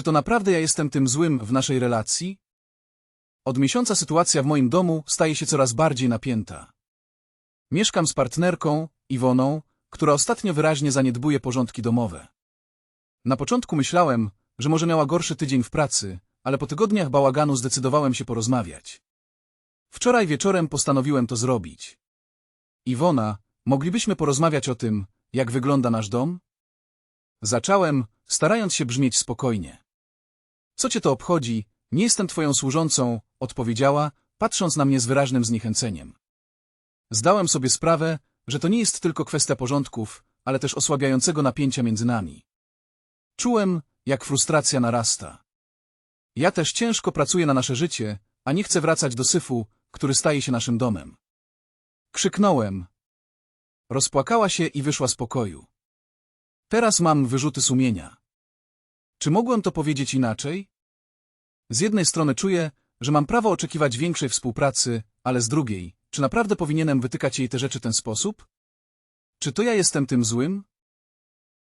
Czy to naprawdę ja jestem tym złym w naszej relacji? Od miesiąca sytuacja w moim domu staje się coraz bardziej napięta. Mieszkam z partnerką, Iwoną, która ostatnio wyraźnie zaniedbuje porządki domowe. Na początku myślałem, że może miała gorszy tydzień w pracy, ale po tygodniach bałaganu zdecydowałem się porozmawiać. Wczoraj wieczorem postanowiłem to zrobić. Iwona, moglibyśmy porozmawiać o tym, jak wygląda nasz dom? Zacząłem, starając się brzmieć spokojnie. Co cię to obchodzi? Nie jestem twoją służącą, odpowiedziała, patrząc na mnie z wyraźnym zniechęceniem. Zdałem sobie sprawę, że to nie jest tylko kwestia porządków, ale też osłabiającego napięcia między nami. Czułem, jak frustracja narasta. Ja też ciężko pracuję na nasze życie, a nie chcę wracać do syfu, który staje się naszym domem. Krzyknąłem. Rozpłakała się i wyszła z pokoju. Teraz mam wyrzuty sumienia. Czy mogłem to powiedzieć inaczej? Z jednej strony czuję, że mam prawo oczekiwać większej współpracy, ale z drugiej, czy naprawdę powinienem wytykać jej te rzeczy w ten sposób? Czy to ja jestem tym złym?